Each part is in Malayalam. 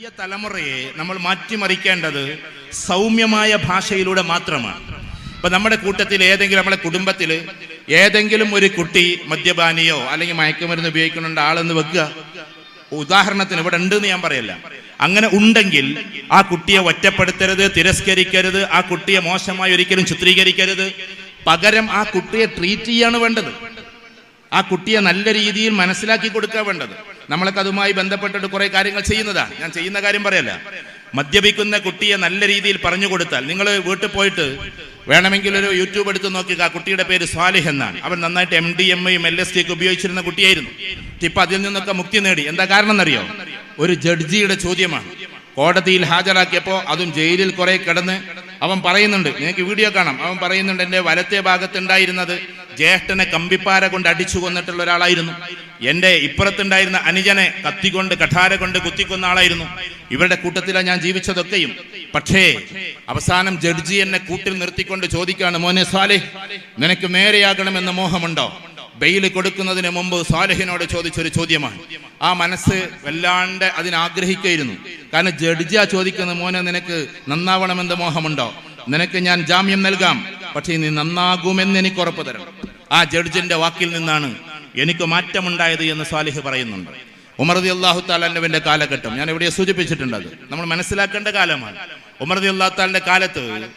പുതിയ തലമുറയെ നമ്മൾ മാറ്റിമറിക്കേണ്ടത് സൗമ്യമായ ഭാഷയിലൂടെ മാത്രമാണ്. ഇപ്പൊ നമ്മുടെ കൂട്ടത്തിൽ ഏതെങ്കിലും നമ്മുടെ കുടുംബത്തിൽ ഏതെങ്കിലും ഒരു കുട്ടി മദ്യപാനിയോ അല്ലെങ്കിൽ മയക്കുമരുന്ന് ഉപയോഗിക്കുന്നുണ്ട് ആളെന്ന് വെക്കുക. ഉദാഹരണത്തിന് ഇവിടെ ഉണ്ട് എന്ന് ഞാൻ പറയല്ല. അങ്ങനെ ഉണ്ടെങ്കിൽ ആ കുട്ടിയെ ഒറ്റപ്പെടുത്തരുത് തിരസ്കരിക്കരുത് ആ കുട്ടിയെ മോശമായി ഒരിക്കലും ചിത്രീകരിക്കരുത്. പകരം ആ കുട്ടിയെ ട്രീറ്റ് ചെയ്യാണ് വേണ്ടത്. ആ കുട്ടിയെ നല്ല രീതിയിൽ മനസ്സിലാക്കി കൊടുക്കുക വേണ്ടത്. നമ്മളൊക്കെ അതുമായി ബന്ധപ്പെട്ടിട്ട് കുറെ കാര്യങ്ങൾ ചെയ്യുന്നതാണ്. ഞാൻ ചെയ്യുന്ന കാര്യം പറയല്ല. മദ്യപിക്കുന്ന കുട്ടിയെ നല്ല രീതിയിൽ പറഞ്ഞു കൊടുത്താൽ നിങ്ങൾ വീട്ടിൽ പോയിട്ട് വേണമെങ്കിൽ ഒരു യൂട്യൂബ് എടുത്ത് നോക്കുക കുട്ടിയുടെ പേര് സ്വാലിഹ് എന്നാണ്. അവൻ നന്നായിട്ട് M D M M L S T ഒക്കെ ഉപയോഗിച്ചിരുന്ന കുട്ടിയായിരുന്നു. ഇപ്പൊ അതിൽ നിന്നൊക്കെ മുക്തി നേടി. എന്താ കാരണം എന്നറിയോ? ഒരു ജഡ്ജിയുടെ ചോദ്യമാണ്. കോടതിയിൽ ഹാജരാക്കിയപ്പോൾ അതും ജയിലിൽ കുറെ കിടന്ന് അവൻ പറയുന്നുണ്ട്. നിങ്ങൾക്ക് വീഡിയോ കാണാം. അവൻ പറയുന്നുണ്ട് എന്റെ വലത്തെ ഭാഗത്തുണ്ടായിരുന്നത് ജ്യേഷ്ഠനെ കമ്പിപ്പാര കൊണ്ട് അടിച്ചു കൊന്നിട്ടുള്ള ഒരാളായിരുന്നു. എന്റെ ഇപ്പുറത്തുണ്ടായിരുന്ന അനുജനെ കത്തികൊണ്ട് കഠാര കൊണ്ട് കുത്തിക്കൊന്ന ആളായിരുന്നു. ഇവരുടെ കൂട്ടത്തിലാണ് ഞാൻ ജീവിച്ചതൊക്കെയും. പക്ഷേ അവസാനം ജഡ്ജി എന്നെ കൂട്ടിൽ നിർത്തിക്കൊണ്ട് ചോദിക്കാണ് മോനെ സാലെ നിനക്ക് നേരെയാകണമെന്ന് മോഹമുണ്ടോ? ബെയിൽ കൊടുക്കുന്നതിന് മുമ്പ് സാലഹിനോട് ചോദിച്ചൊരു ചോദ്യമാണ്. ആ മനസ്സ് വല്ലാണ്ട് അതിനാഗ്രഹിക്കുകയായിരുന്നു. കാരണം ജഡ്ജിയാ ചോദിക്കുന്ന മോനെ നിനക്ക് നന്നാവണമെന്ന് മോഹമുണ്ടോ? നിനക്ക് ഞാൻ ജാമ്യം നൽകാം. പക്ഷേ നീ നന്നാകുമെന്ന് എനിക്ക് ഉറപ്പ് തരണം. ആ ജഡ്ജിന്റെ വാക്കിൽ നിന്നാണ് എനിക്ക് മാറ്റമുണ്ടായത് എന്ന് സാലിഹ് പറയുന്നുണ്ട്. ഉമർദി അള്ളാഹു താലാന്റെ കാലഘട്ടം. ഞാൻ എവിടെ സൂചിപ്പിച്ചിട്ടുണ്ട് അത്. നമ്മൾ മനസ്സിലാക്കേണ്ട കാലമാണ്. ഉമർദി അള്ളാഹു താലിന്റെ കാലത്ത്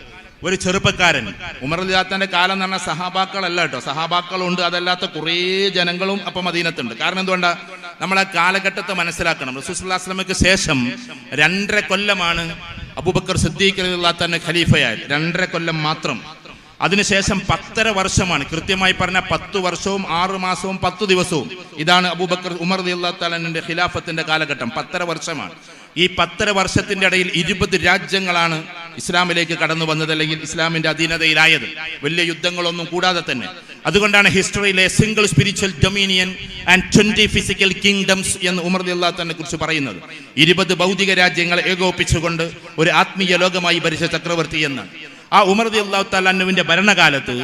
ഒരു ചെറുപ്പക്കാരൻ ഉമർദിയാത്തന്റെ കാലം എന്ന് പറഞ്ഞാൽ സഹാബാക്കളല്ല കേട്ടോ. സഹാബാക്കളുണ്ട് അതല്ലാത്ത കുറേ ജനങ്ങളും അപ്പൊ മദീനത്തുണ്ട്. കാരണം എന്തുകൊണ്ടാ? നമ്മൾ ആ കാലഘട്ടത്തെ മനസ്സിലാക്കണം. റസൂസ്ലാസ്ലമയ്ക്ക് ശേഷം രണ്ടര കൊല്ലമാണ് അബൂബക്കർ സിദ്ദീഖ് തന്നെ ഖലീഫയായത്. രണ്ടര കൊല്ലം മാത്രം. അതിനുശേഷം പത്തര വർഷമാണ്. കൃത്യമായി പറഞ്ഞ പത്തു വർഷവും ആറു മാസവും പത്തു ദിവസവും. ഇതാണ് അബൂബക്കർ ഉമർ അള്ളാഹുത്താലിന്റെ ഖിലാഫത്തിന്റെ കാലഘട്ടം. പത്തര വർഷമാണ്. ഈ പത്തര വർഷത്തിന്റെ ഇടയിൽ ഇരുപത് രാജ്യങ്ങളാണ് ഇസ്ലാമിലേക്ക് കടന്നു വന്നത് അല്ലെങ്കിൽ ഇസ്ലാമിന്റെ അധീനതയിലായത്. വലിയ യുദ്ധങ്ങളൊന്നും കൂടാതെ തന്നെ. അതുകൊണ്ടാണ് ഹിസ്റ്ററിയിലെ single spiritual dominion and twenty physical kingdoms എന്ന് ഉമർ അള്ളാഹുത്തനെ കുറിച്ച് പറയുന്നത്. ഇരുപത് ഭൗതിക രാജ്യങ്ങളെ ഏകോപിപ്പിച്ചുകൊണ്ട് ഒരു ആത്മീയ ലോകമായി ഭരിച്ച ചക്രവർത്തി എന്നാണ്. ആ ഉമർ അള്ളാഹു താലാനുവിന്റെ ഭരണകാലത്ത്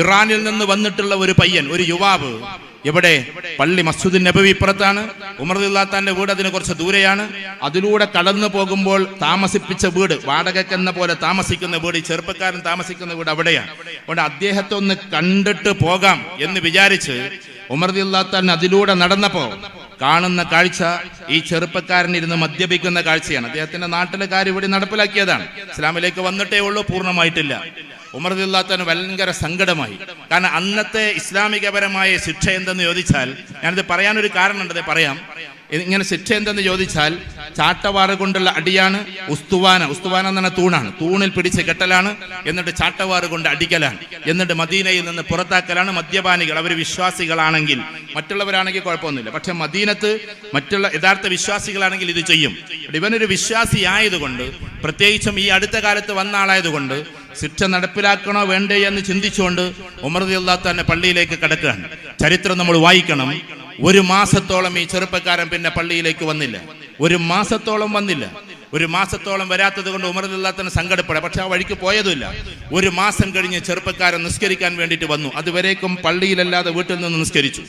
ഇറാനിൽ നിന്ന് വന്നിട്ടുള്ള ഒരു പയ്യൻ ഒരു യുവാവ് എവിടെ? പള്ളി മസ്ജിദ് നബവി ഇപ്പുറത്താണ് ഉമർ അള്ളാത്താന്റെ വീട് അതിന് കുറച്ച് ദൂരെയാണ്. അതിലൂടെ കടന്നു പോകുമ്പോൾ താമസിപ്പിച്ച വീട് വാടകക്കെന്ന പോലെ താമസിക്കുന്ന വീട് ഈ ചെറുപ്പക്കാരൻ താമസിക്കുന്ന വീട് അവിടെയാണ്. അതുകൊണ്ട് അദ്ദേഹത്തെ ഒന്ന് കണ്ടിട്ട് പോകാം എന്ന് വിചാരിച്ച് ഉമർ അള്ളാത്താൻ അതിലൂടെ നടന്നപ്പോ കാണുന്ന കാഴ്ച ഈ ചെറുപ്പക്കാരൻ ഇരുന്ന് മദ്യപിക്കുന്ന കാഴ്ചയാണ്. അദ്ദേഹത്തിന്റെ നാട്ടിലെ കാര്യം ഇവിടെ നടപ്പിലാക്കിയതാണ്. ഇസ്ലാമിലേക്ക് വന്നിട്ടേ ഉള്ളൂ പൂർണമായിട്ടില്ല. ഉമർ ദില്ലാത്തന് ഭയങ്കര സങ്കടമായി. കാരണം അന്നത്തെ ഇസ്ലാമികപരമായ ശിക്ഷ എന്തെന്ന് ചോദിച്ചാൽ ഞാനത് പറയാനൊരു കാരണമുണ്ട് ഇത് പറയാം. ഇങ്ങനെ ശിക്ഷ എന്തെന്ന് ചോദിച്ചാൽ ചാട്ടവാറ കൊണ്ടുള്ള അടിയാണ് ഉസ്തുവാന. ഉസ്തുവാന എന്ന് പറഞ്ഞ തൂണാണ്. തൂണിൽ പിടിച്ച് കെട്ടലാണ് എന്നിട്ട് ചാട്ടവാറ് കൊണ്ട് അടിക്കലാണ്. എന്നിട്ട് മദീനയിൽ നിന്ന് പുറത്താക്കലാണ് മദ്യപാനികൾ. അവർ വിശ്വാസികളാണെങ്കിൽ മറ്റുള്ളവരാണെങ്കിൽ കുഴപ്പമൊന്നുമില്ല. പക്ഷെ മദീനത്ത് മറ്റുള്ള യഥാർത്ഥ വിശ്വാസികളാണെങ്കിൽ ഇത് ചെയ്യും. ഇവനൊരു വിശ്വാസി ആയതുകൊണ്ട് പ്രത്യേകിച്ചും ഈ അടുത്ത കാലത്ത് വന്ന ആളായതുകൊണ്ട് ശിക്ഷ നടപ്പിലാക്കണോ വേണ്ടേ എന്ന് ചിന്തിച്ചുകൊണ്ട് ഉമർ തന്നെ പള്ളിയിലേക്ക് കടക്കുകയാണ്. ചരിത്രം നമ്മൾ വായിക്കണം. ഒരു മാസത്തോളം ഈ ചെറുപ്പക്കാരൻ പിന്നെ പള്ളിയിലേക്ക് വന്നില്ല. ഒരു മാസത്തോളം വന്നില്ല. ഒരു മാസത്തോളം വരാത്തത് കൊണ്ട് ഉമർദില്ലാത്തന് സങ്കടപ്പെടാം. പക്ഷെ ആ വഴിക്ക് പോയതുമില്ല. ഒരു മാസം കഴിഞ്ഞ് ചെറുപ്പക്കാരൻ നിസ്കരിക്കാൻ വേണ്ടിയിട്ട് വന്നു. അതുവരേക്കും പള്ളിയിലല്ലാതെ വീട്ടിൽ നിന്ന് നിസ്കരിച്ചു.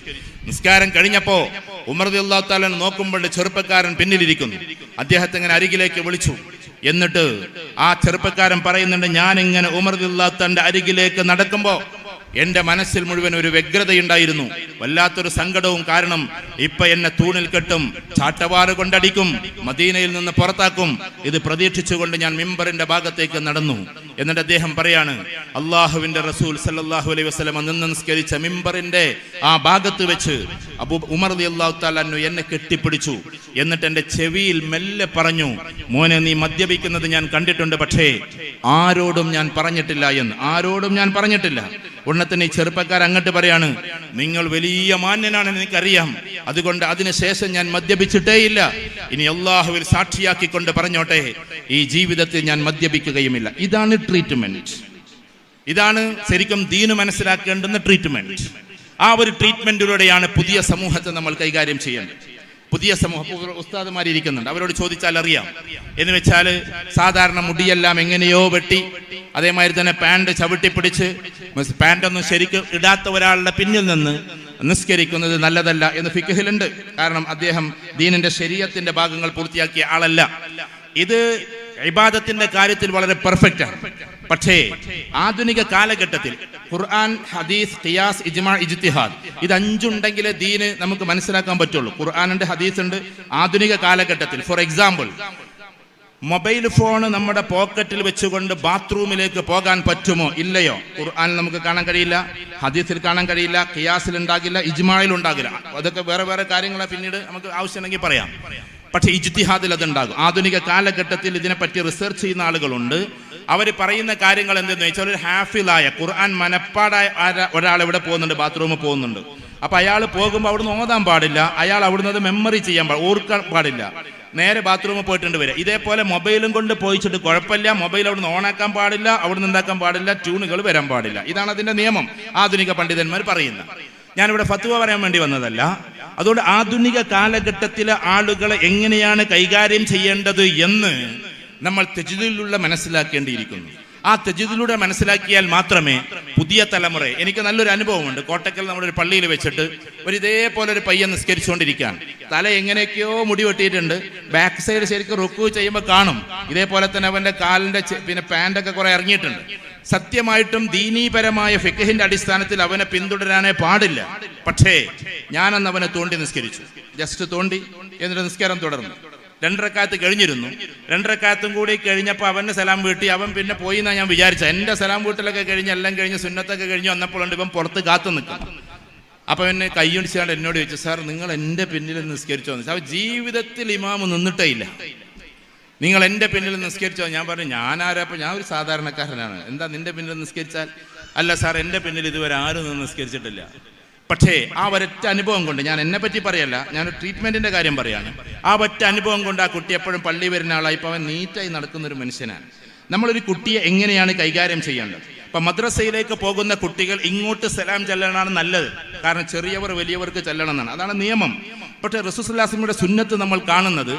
നിസ്കാരം കഴിഞ്ഞപ്പോ ഉമർദി അള്ളാഹുത്താലൻ നോക്കുമ്പോൾ ചെറുപ്പക്കാരൻ പിന്നിലിരിക്കുന്നു. അദ്ദേഹത്തെ ഇങ്ങനെ അരികിലേക്ക് വിളിച്ചു. എന്നിട്ട് ആ ചെറുപ്പക്കാരൻ പറയുന്നുണ്ട് ഞാൻ ഇങ്ങനെ ഉമർദില്ലാത്തന്റെ അരികിലേക്ക് നടക്കുമ്പോ എന്റെ മനസ്സിൽ മുഴുവൻ ഒരു വ്യഗ്രതയുണ്ടായിരുന്നു. വല്ലാത്തൊരു സങ്കടവും കാരണം ഇപ്പൊ എന്നെ തൂണിൽ കെട്ടും ചാട്ടവാറ് കൊണ്ടടിക്കും മദീനയിൽ നിന്ന് പുറത്താക്കും. ഇത് പ്രതീക്ഷിച്ചുകൊണ്ട് ഞാൻ മിമ്പറിന്റെ ഭാഗത്തേക്ക് നടന്നു. എന്നിട്ട് അദ്ദേഹം പറയാണ് അള്ളാഹുവിന്റെ റസൂൽ സല്ലാഹു അലൈഹി വസ്ലമ നിന്ന് നിസ്കരിച്ച മിമ്പറിന്റെ ആ ഭാഗത്ത് വെച്ച് അബു ഉമർ അള്ളാഹു താലു എന്നെ കെട്ടിപ്പിടിച്ചു. എന്നിട്ട് എന്റെ ചെവിയിൽ മെല്ലെ പറഞ്ഞു മോനെ നീ മദ്യപിക്കുന്നത് ഞാൻ കണ്ടിട്ടുണ്ട് പക്ഷേ ആരോടും ഞാൻ പറഞ്ഞിട്ടില്ല എന്ന്. ആരോടും ഞാൻ പറഞ്ഞിട്ടില്ല. ഉടനെ ഈ ചെറുപ്പക്കാർ അങ്ങോട്ട് പറയാണ് നിങ്ങൾ വലിയ മാന്യനാണെന്ന് എനിക്കറിയാം. അതുകൊണ്ട് അതിനുശേഷം ഞാൻ മദ്യപിച്ചിട്ടേയില്ല. ഇനി അള്ളാഹുവിൽ സാക്ഷിയാക്കിക്കൊണ്ട് പറഞ്ഞോട്ടെ ഈ ജീവിതത്തിൽ ഞാൻ മദ്യപിക്കുകയുമില്ല. ഇതാണ് ട്രീറ്റ്മെന്റ് ഇതാണ് ശരിക്കും ദീന് മനസ്സിലാക്കേണ്ടുന്ന ട്രീറ്റ്മെന്റ് ആ ഒരു ട്രീറ്റ്മെന്റിലൂടെയാണ് പുതിയ സമൂഹത്തെ നമ്മൾ കൈകാര്യം ചെയ്യേണ്ടത് പുതിയ സമൂഹം ഇരിക്കുന്നുണ്ട്. അവരോട് ചോദിച്ചാൽ അറിയാം. എന്ന് വെച്ചാൽ സാധാരണ മുടിയെല്ലാം എങ്ങനെയോ വെട്ടി അതേമാതിരി തന്നെ പാന്റ് ചവിട്ടി പിടിച്ച് പാന്റ് ഒന്നും ശരിക്കും ഇടാത്ത ഒരാളുടെ പിന്നിൽ നിന്ന് നിസ്കരിക്കുന്നത് നല്ലതല്ല എന്ന് ഫിക്കഹിലുണ്ട് കാരണം അദ്ദേഹം ദീനിന്റെ ശരീരത്തിന്റെ ഭാഗങ്ങൾ പൂർത്തിയാക്കിയ ആളല്ല. ഇത് ഇബാദത്തിന്റെ കാര്യത്തിൽ വളരെ പെർഫെക്റ്റ് ആണ്. പക്ഷേ ആധുനിക കാലഘട്ടത്തിൽ ഖുർആൻ ഹദീസ് ഖിയാസ് ഇജ്മാ ഇജ്തിഹാദ് ഇത് അഞ്ചുണ്ടെങ്കിലേ ദീന് നമുക്ക് മനസ്സിലാക്കാൻ പറ്റുള്ളൂ. ഖുർആൻ ഉണ്ട് ഹദീസ് ഉണ്ട് ആധുനിക കാലഘട്ടത്തിൽ ഫോർ എക്സാമ്പിൾ മൊബൈൽ ഫോൺ നമ്മുടെ പോക്കറ്റിൽ വെച്ചുകൊണ്ട് ബാത്റൂമിലേക്ക് പോകാൻ പറ്റുമോ? ഇല്ലയോ? ഖുർആൻ നമുക്ക് കാണാൻ കഴിയില്ല ഹദീസിൽ കാണാൻ കഴിയില്ല ഖിയാസിൽ ഉണ്ടാകില്ല ഇജ്മായിൽ ഉണ്ടാകില്ല. അതൊക്കെ വേറെ വേറെ കാര്യങ്ങളെ പിന്നീട് നമുക്ക് ആവശ്യമുണ്ടെങ്കിൽ പറയാം. പക്ഷേ ഇജ്തിഹാദിൽ അതുണ്ടാകും. ആധുനിക കാലഘട്ടത്തിൽ ഇതിനെപ്പറ്റി റിസർച്ച് ചെയ്യുന്ന ആളുകളുണ്ട്. അവർ പറയുന്ന കാര്യങ്ങൾ എന്തെന്ന് വെച്ചാൽ ഒരു ഹാഫിലായ ഖുർആൻ മനപ്പാടായ ഒരാൾ ഇവിടെ പോകുന്നുണ്ട്? ബാത്റൂമിൽ പോകുന്നുണ്ട്. അപ്പൊ അയാൾ പോകുമ്പോൾ അവിടുന്ന് ഓതാൻ പാടില്ല. അയാൾ അവിടുന്ന് മെമ്മറി ചെയ്യാൻ പാടില്ല. ഓർക്കാൻ പാടില്ല. നേരെ ബാത്റൂമിൽ പോയിട്ടുണ്ട് വരിക ഇതേപോലെ മൊബൈലും കൊണ്ട് പോയിച്ചിട്ട് കുഴപ്പമില്ല. മൊബൈൽ അവിടുന്ന് ഓണാക്കാൻ പാടില്ല അവിടുന്ന് ഉണ്ടാക്കാൻ പാടില്ല ട്യൂണുകൾ വരാൻ പാടില്ല. ഇതാണ് അതിന്റെ നിയമം ആധുനിക പണ്ഡിതന്മാർ പറയുന്ന ഞാനിവിടെ ഫത്വ പറയാൻ വേണ്ടി വന്നതല്ല. അതുകൊണ്ട് ആധുനിക കാലഘട്ടത്തിലെ ആളുകളെ എങ്ങനെയാണ് കൈകാര്യം ചെയ്യേണ്ടത് എന്ന് നമ്മൾ തെജിദിലുള്ള മനസ്സിലാക്കേണ്ടിയിരിക്കുന്നു. ആ തെജിദിലൂടെ മനസ്സിലാക്കിയാൽ മാത്രമേ പുതിയ തലമുറ എനിക്ക് നല്ലൊരു അനുഭവമുണ്ട്. കോട്ടക്കൽ നമ്മുടെ ഒരു പള്ളിയിൽ വെച്ചിട്ട് ഒരു ഇതേപോലെ ഒരു പയ്യൻ നിസ്കരിച്ചുകൊണ്ടിരിക്കുകയാണ്. തല എങ്ങനെയൊക്കെയോ മുടി വെട്ടിയിട്ടുണ്ട്. ബാക്ക് സൈഡ് ശരിക്കും റുക്കു ചെയ്യുമ്പോൾ കാണും. ഇതേപോലെ തന്നെ അവന്റെ കാലിന്റെ പിന്നെ പാന്റൊക്കെ കുറെ ഇറങ്ങിയിട്ടുണ്ട്. സത്യമായിട്ടും ദീനീപരമായ ഫിഖഹിന്റെ അടിസ്ഥാനത്തിൽ അവനെ പിന്തുടരാനേ പാടില്ല. പക്ഷേ ഞാനന്ന് അവനെ തോണ്ടി നിസ്കരിച്ചു. ജസ്റ്റ് തോണ്ടി എന്നിട്ട് നിസ്കാരം തുടർന്നു. രണ്ടരക്കാലത്ത് കഴിഞ്ഞിരുന്നു. രണ്ടരക്കാലത്തും കൂടി കഴിഞ്ഞപ്പോൾ അവന്റെ സലാം വീട്ടി. അവൻ പിന്നെ പോയി എന്നാണ് ഞാൻ വിചാരിച്ചത്. എന്റെ സലാം വീട്ടിലൊക്കെ കഴിഞ്ഞ് എല്ലാം കഴിഞ്ഞ് സുന്നത്തൊക്കെ കഴിഞ്ഞ് വന്നപ്പോഴുണ്ട് ഇവൻ പുറത്ത് കാത്തു നിൽക്കും. അപ്പോൾ എന്നെ കൈയൊടിച്ചാണ്ട് എന്നോട് ചോദിച്ചു സാർ നിങ്ങൾ എന്റെ പിന്നിൽ നിസ്കരിച്ചോ? എന്ന് സാർ ജീവിതത്തിൽ ഇമാമ് നിന്നിട്ടേ ഇല്ല. നിങ്ങൾ എന്റെ പിന്നിൽ നിസ്കരിച്ചോ? ഞാൻ പറഞ്ഞു ഞാൻ ആരാപ്പോൾ ഞാൻ ഒരു സാധാരണക്കാരനാണ്. എന്താ നിന്റെ പിന്നിൽ നിസ്കരിച്ചാൽ? അല്ല സാർ എന്റെ പിന്നിൽ ഇതുവരെ ആരും നിസ്കരിച്ചിട്ടില്ല. പക്ഷേ ആ ഒരൊറ്റ അനുഭവം കൊണ്ട് ഞാൻ എന്നെ പറ്റി പറയല്ല ഞാൻ ട്രീറ്റ്മെന്റിന്റെ കാര്യം പറയാണ്. ആ ഒറ്റ അനുഭവം കൊണ്ട് ആ കുട്ടി എപ്പോഴും പള്ളി വരുന്ന ആളായി ഇപ്പോൾ അവൻ നീറ്റായി നടക്കുന്ന ഒരു മനുഷ്യനാണ്. നമ്മളൊരു കുട്ടിയെ എങ്ങനെയാണ് കൈകാര്യം ചെയ്യേണ്ടത്? ഇപ്പൊ മദ്രസയിലേക്ക് പോകുന്ന കുട്ടികൾ ഇങ്ങോട്ട് സലാം ചെല്ലണമാണ് നല്ലത്. കാരണം ചെറിയവർ വലിയവർക്ക് ചെല്ലണം എന്നാണ് അതാണ് നിയമം. പക്ഷേ റസൂസുല്ലാസിമിയുടെ സുന്നത്ത് നമ്മൾ കാണുന്നത്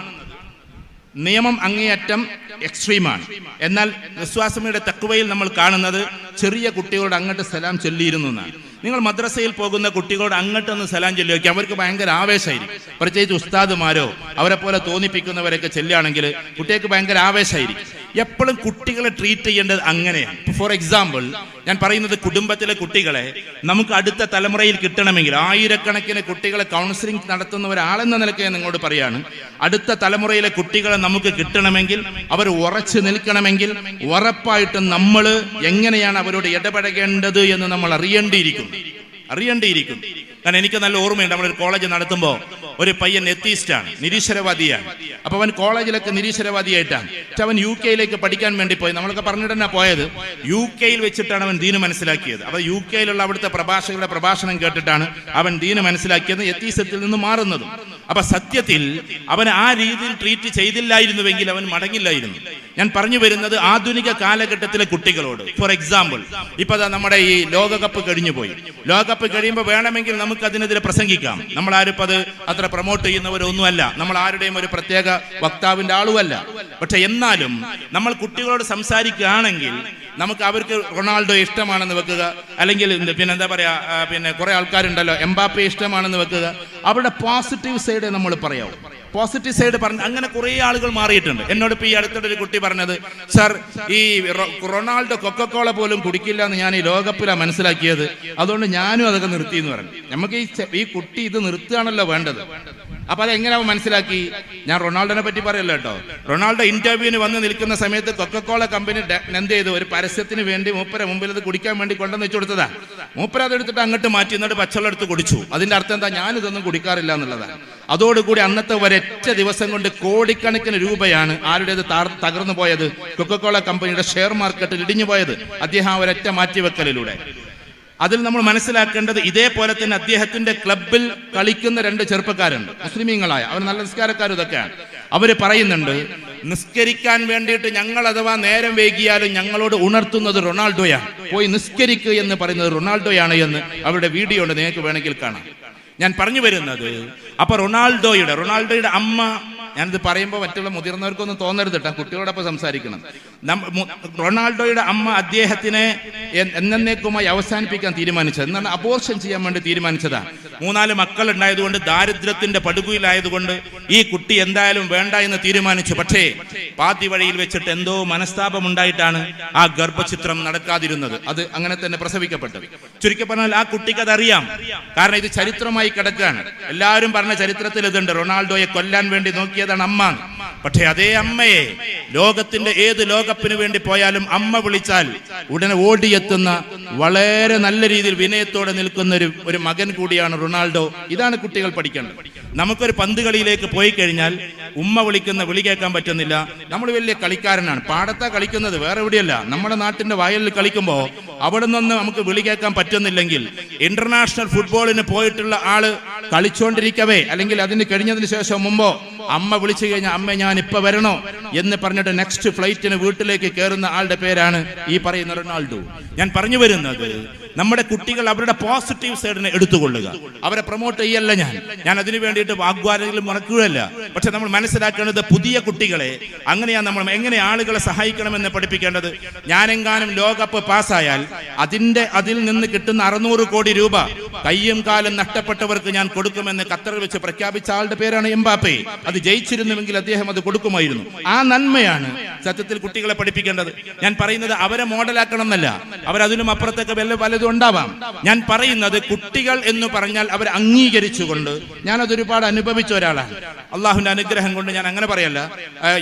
നിയമം അങ്ങേയറ്റം എക്സ്ട്രീമാണ് എന്നാൽ വിശ്വാസമിയുടെ തക്കുവയിൽ നമ്മൾ കാണുന്നത് ചെറിയ കുട്ടികളോട് അങ്ങോട്ട് സലാം ചൊല്ലിയിരുന്നു എന്നാണ്. നിങ്ങൾ മദ്രസയിൽ പോകുന്ന കുട്ടികളോട് അങ്ങോട്ടൊന്ന് സലാം ചൊല്ലി അവർക്ക് ഭയങ്കര ആവേശമായിരിക്കും. പ്രത്യേകിച്ച് ഉസ്താദുമാരോ അവരെ പോലെ തോന്നിപ്പിക്കുന്നവരൊക്കെ ചെല്ലുകയാണെങ്കിൽ കുട്ടികൾക്ക് ഭയങ്കര ആവേശമായിരിക്കും. എപ്പോഴും കുട്ടികളെ ട്രീറ്റ് ചെയ്യേണ്ടത് അങ്ങനെയാണ്. ഫോർ എക്സാമ്പിൾ ഞാൻ പറയുന്നത് കുടുംബത്തിലെ കുട്ടികളെ നമുക്ക് അടുത്ത തലമുറയിൽ കിട്ടണമെങ്കിൽ ആയിരക്കണക്കിന് കുട്ടികളെ കൗൺസിലിംഗ് നടത്തുന്ന ഒരാളെന്ന നിലയ്ക്ക് ഞാൻ നിങ്ങളോട് പറയാണ്. അടുത്ത തലമുറയിലെ കുട്ടികളെ നമുക്ക് കിട്ടണമെങ്കിൽ അവർ ഉറച്ചു നിൽക്കണമെങ്കിൽ ഉറപ്പായിട്ടും നമ്മൾ എങ്ങനെയാണ് അവരോട് ഇടപഴകേണ്ടത് എന്ന് നമ്മൾ അറിയേണ്ടിയിരിക്കുന്നു. അറിയേണ്ടിയിരിക്കും കാരണം എനിക്ക് നല്ല ഓർമ്മയുണ്ട്. നമ്മളൊരു കോളേജ് നടത്തുമ്പോൾ ഒരു പയ്യൻ എത്തീസ്റ്റാണ് നിരീശ്വരവാദിയാണ്. അപ്പൊ അവൻ കോളേജിലൊക്കെ നിരീശ്വരവാദിയായിട്ടാണ്. പക്ഷെ അവൻ യു കെയിലേക്ക് പഠിക്കാൻ വേണ്ടി പോയി. നമ്മളൊക്കെ പറഞ്ഞിട്ട് തന്നെ പോയത് യു കെയിൽ വെച്ചിട്ടാണ് അവൻ ദീന് മനസ്സിലാക്കിയത്. അപ്പൊ യു കെയിലുള്ള അവിടുത്തെ പ്രഭാഷകരുടെ പ്രഭാഷണം കേട്ടിട്ടാണ് അവൻ ദീന് മനസ്സിലാക്കിയത് എത്തീസത്തിൽ നിന്ന് മാറുന്നതും. അപ്പൊ സത്യത്തിൽ അവൻ ആ രീതിയിൽ ട്രീറ്റ് ചെയ്തില്ലായിരുന്നുവെങ്കിൽ അവൻ മടങ്ങില്ലായിരുന്നു. ഞാൻ പറഞ്ഞു വരുന്നത് ആധുനിക കാലഘട്ടത്തിലെ കുട്ടികളോട്. ഫോർ എക്സാമ്പിൾ ഇപ്പൊ നമ്മുടെ ഈ ലോകകപ്പ് കഴിഞ്ഞു പോയി ലോകകപ്പ് കഴിയുമ്പോൾ വേണമെങ്കിൽ നമുക്ക് അതിനെതിരെ പ്രസംഗിക്കാം. നമ്മൾ ആരും ഇപ്പൊ അത് അത്ര പ്രൊമോട്ട് ചെയ്യുന്നവരൊന്നുമല്ല. നമ്മൾ ആരുടെയും ഒരു പ്രത്യേക വക്താവിന്റെ ആളുമല്ല. പക്ഷെ എന്നാലും നമ്മൾ കുട്ടികളോട് സംസാരിക്കുകയാണെങ്കിൽ നമുക്ക് അവർക്ക് റൊണാൾഡോ ഇഷ്ടമാണെന്ന് വെക്കുക. അല്ലെങ്കിൽ പിന്നെ എന്താ പറയാ പിന്നെ കുറെ ആൾക്കാരുണ്ടല്ലോ എംബാപ്പെ ഇഷ്ടമാണെന്ന് വെക്കുക. അവരുടെ പോസിറ്റീവ് സൈഡ് നമ്മൾ പറയാവും. പോസിറ്റീവ് സൈഡ് പറഞ്ഞു അങ്ങനെ കുറേ ആളുകൾ മാറിയിട്ടുണ്ട്. എന്നോട് ഇപ്പൊ ഈ അടുത്തിടെ ഒരു കുട്ടി പറഞ്ഞത് സർ ഈ റൊണാൾഡോ കൊക്കക്കോള പോലും കുടിക്കില്ല എന്ന് ഞാൻ ഈ ലോകകപ്പിലാണ് മനസ്സിലാക്കിയത്. അതുകൊണ്ട് ഞാനും അതൊക്കെ നിർത്തി എന്ന് പറഞ്ഞു. നമുക്ക് ഈ ഈ കുട്ടി ഇത് നിർത്തുകയാണല്ലോ വേണ്ടത്. അപ്പൊ അത് എങ്ങനെ അവൻ മനസ്സിലാക്കി? ഞാൻ റൊണാൾഡോനെ പറ്റി പറയല്ലോ കേട്ടോ. റൊണാൾഡോ ഇന്റർവ്യൂവിന് വന്ന് നിൽക്കുന്ന സമയത്ത് കൊക്കക്കോള കമ്പനി എന്ത് ചെയ്തു? ഒരു പരസ്യത്തിന് വേണ്ടി മൂപ്പര മുമ്പിൽ അത് കുടിക്കാൻ വേണ്ടി കൊണ്ടുവന്ന് വെച്ചു കൊടുത്തതാ. മൂപ്പര അതെടുത്തിട്ട് അങ്ങോട്ട് മാറ്റി എന്നിട്ട് പച്ചവെള്ളം എടുത്ത് കുടിച്ചു. അതിന്റെ അർത്ഥം എന്താ? ഞാനിതൊന്നും കുടിക്കാറില്ല എന്നുള്ളതാണ് അതോടുകൂടി അന്നത്തെ ഒരൊറ്റ ദിവസം കൊണ്ട് കോടിക്കണക്കിന് രൂപയാണ് ആരുടേത് തകർന്നു പോയത്? കൊക്കക്കോള കമ്പനിയുടെ ഷെയർ മാർക്കറ്റിൽ ഇടിഞ്ഞു പോയത്. അദ്ദേഹം ഒരൊറ്റ മാറ്റിവെക്കലിലൂടെ. അതിൽ നമ്മൾ മനസ്സിലാക്കേണ്ടത് ഇതേപോലെ തന്നെ അദ്ദേഹത്തിന്റെ ക്ലബിൽ കളിക്കുന്ന രണ്ട് ചെറുപ്പക്കാരുണ്ട്. മുസ്ലിമീങ്ങളായ. അവർ നല്ല നിസ്കാരക്കാർ ഇതൊക്കെയാണ്. അവർ പറയുന്നുണ്ട് നിസ്കരിക്കാൻ വേണ്ടിയിട്ട് ഞങ്ങൾ അഥവാ നേരം വൈകിയാലും ഞങ്ങളോട് ഉണർത്തുന്നത് റൊണാൾഡോയാണ്. പോയി നിസ്കരിക്കുക എന്ന് പറയുന്നത് റൊണാൾഡോയാണ് എന്ന് അവരുടെ വീഡിയോ ഉണ്ട്. നിങ്ങൾക്ക് വേണമെങ്കിൽ കാണാം. ഞാൻ പറഞ്ഞു വരുന്നത് അപ്പൊ റൊണാൾഡോയുടെ റൊണാൾഡോയുടെ അമ്മ ഞാനിത് പറയുമ്പോൾ മറ്റുള്ള മുതിർന്നവർക്കൊന്നും തോന്നരുത് കേട്ടോ കുട്ടികളോടൊപ്പം സംസാരിക്കണം. റൊണാൾഡോയുടെ അമ്മ അദ്ദേഹത്തിനെ എന്നേക്കുമായി അവസാനിപ്പിക്കാൻ തീരുമാനിച്ചത്. എന്നാണ് അബോർഷൻ ചെയ്യാൻ വേണ്ടി തീരുമാനിച്ചതാണ് മൂന്നാൽ മക്കൾ ഉണ്ടായതുകൊണ്ട് ദാരിദ്ര്യത്തിന്റെ പടുകുയിലായതുകൊണ്ട് ഈ കുട്ടി എന്തായാലും വേണ്ട എന്ന് തീരുമാനിച്ചു. പക്ഷേ പാതി വഴിയിൽ വെച്ചിട്ട് എന്തോ മനസ്താപം ഉണ്ടായിട്ടാണ് ആ ഗർഭചിത്രം നടക്കാതിരുന്നത്. അത് അങ്ങനെ തന്നെ പ്രസവിക്കപ്പെട്ടത് ചുരുക്കി പറഞ്ഞാൽ ആ കുട്ടിക്ക് അതറിയാം. കാരണം ഇത് ചരിത്രമായി കിടക്കുകയാണ്. എല്ലാവരും പറഞ്ഞ ചരിത്രത്തിൽ ഇതുണ്ട്. റൊണാൾഡോയെ കൊല്ലാൻ വേണ്ടി നോക്കിയതാണ് അമ്മ. പക്ഷേ അതേ അമ്മയെ ലോകത്തിന്റെ ഏത് ലോകപ്പിന് വേണ്ടി പോയാലും അമ്മ വിളിച്ചാൽ ഉടനെ ഓടിയെത്തുന്ന വളരെ നല്ല രീതിയിൽ വിനയത്തോടെ നിൽക്കുന്ന ഒരു ഒരു മകൻ കൂടിയാണ് റൊണാൾഡോ. ഇതാണ് കുട്ടികൾ പഠിക്കേണ്ടത്. നമുക്കൊരു പന്ത് കളിയിലേക്ക് പോയി കഴിഞ്ഞാൽ ഉമ്മ വിളിക്കുന്ന വിളി കേൾക്കാൻ പറ്റുന്നില്ല. നമ്മൾ വലിയ കളിക്കാരനാണ്. പാടത്താ കളിക്കുന്നത് വേറെ എവിടെയല്ല. നമ്മുടെ നാട്ടിന്റെ വയലിൽ കളിക്കുമ്പോൾ അവിടെ നിന്ന് നമുക്ക് വിളി കേൾക്കാൻ പറ്റുന്നില്ലെങ്കിൽ ഇന്റർനാഷണൽ ഫുട്ബോളിന് പോയിട്ടുള്ള ആൾ കളിച്ചുകൊണ്ടിരിക്കവേ അല്ലെങ്കിൽ അതിന് കഴിഞ്ഞതിന് ശേഷം മുമ്പോ അമ്മ വിളിച്ചു കഴിഞ്ഞാൽ അമ്മ ഞാൻ ഇപ്പൊ വരണോ? എന്ന് പറഞ്ഞിട്ട് നെക്സ്റ്റ് ഫ്ലൈറ്റിന് വീട്ടിലേക്ക് കയറുന്ന ആളുടെ പേരാണ് ഈ പറയുന്ന റൊണാൾഡോ. ഞാൻ പറഞ്ഞു വരുന്നത് നമ്മുടെ കുട്ടികൾ അവരുടെ പോസിറ്റീവ് സൈഡിനെ എടുത്തുകൊള്ളുക. അവരെ പ്രൊമോട്ട് ചെയ്യല്ല ഞാൻ. ഞാൻ അതിനു വേണ്ടിയിട്ട് വാഗ്വാദങ്ങളും മുടക്കുകയല്ല പക്ഷെ നമ്മൾ മനസ്സിലാക്കേണ്ടത് പുതിയ കുട്ടികളെ അങ്ങനെയാണ് നമ്മൾ എങ്ങനെ ആളുകളെ സഹായിക്കണമെന്ന് പഠിപ്പിക്കേണ്ടത്. ഞാനെങ്ങാനും ലോകകപ്പ് പാസ്സായാൽ അതിന്റെ അതിൽ നിന്ന് കിട്ടുന്ന അറുന്നൂറ് കോടി രൂപ കയ്യും കാലും നഷ്ടപ്പെട്ടവർക്ക് ഞാൻ കൊടുക്കുമെന്ന് ഖത്തറിൽ വെച്ച് പ്രഖ്യാപിച്ച ആളുടെ പേരാണ് എംബാപ്പെ. അത് ജയിച്ചിരുന്നുവെങ്കിൽ അദ്ദേഹം അത് കൊടുക്കുമായിരുന്നു. ആ നന്മയാണ് സത്യത്തിൽ കുട്ടികളെ പഠിപ്പിക്കേണ്ടത്. ഞാൻ പറയുന്നത് അവരെ മോഡലാക്കണം എന്നല്ല അവരതിനും അപ്പുറത്തൊക്കെ വല്ല പലതും ഉണ്ടാവാം ഞാൻ പറയുന്നത് കുട്ടികൾ എന്ന് പറഞ്ഞാൽ അവർ അംഗീകരിച്ചുകൊണ്ട് ഞാനത് ഒരുപാട് അനുഭവിച്ച ഒരാളാണ്. അള്ളാഹുവിന്റെ അനുഗ്രഹം കൊണ്ട് ഞാൻ അങ്ങനെ പറയല്ല.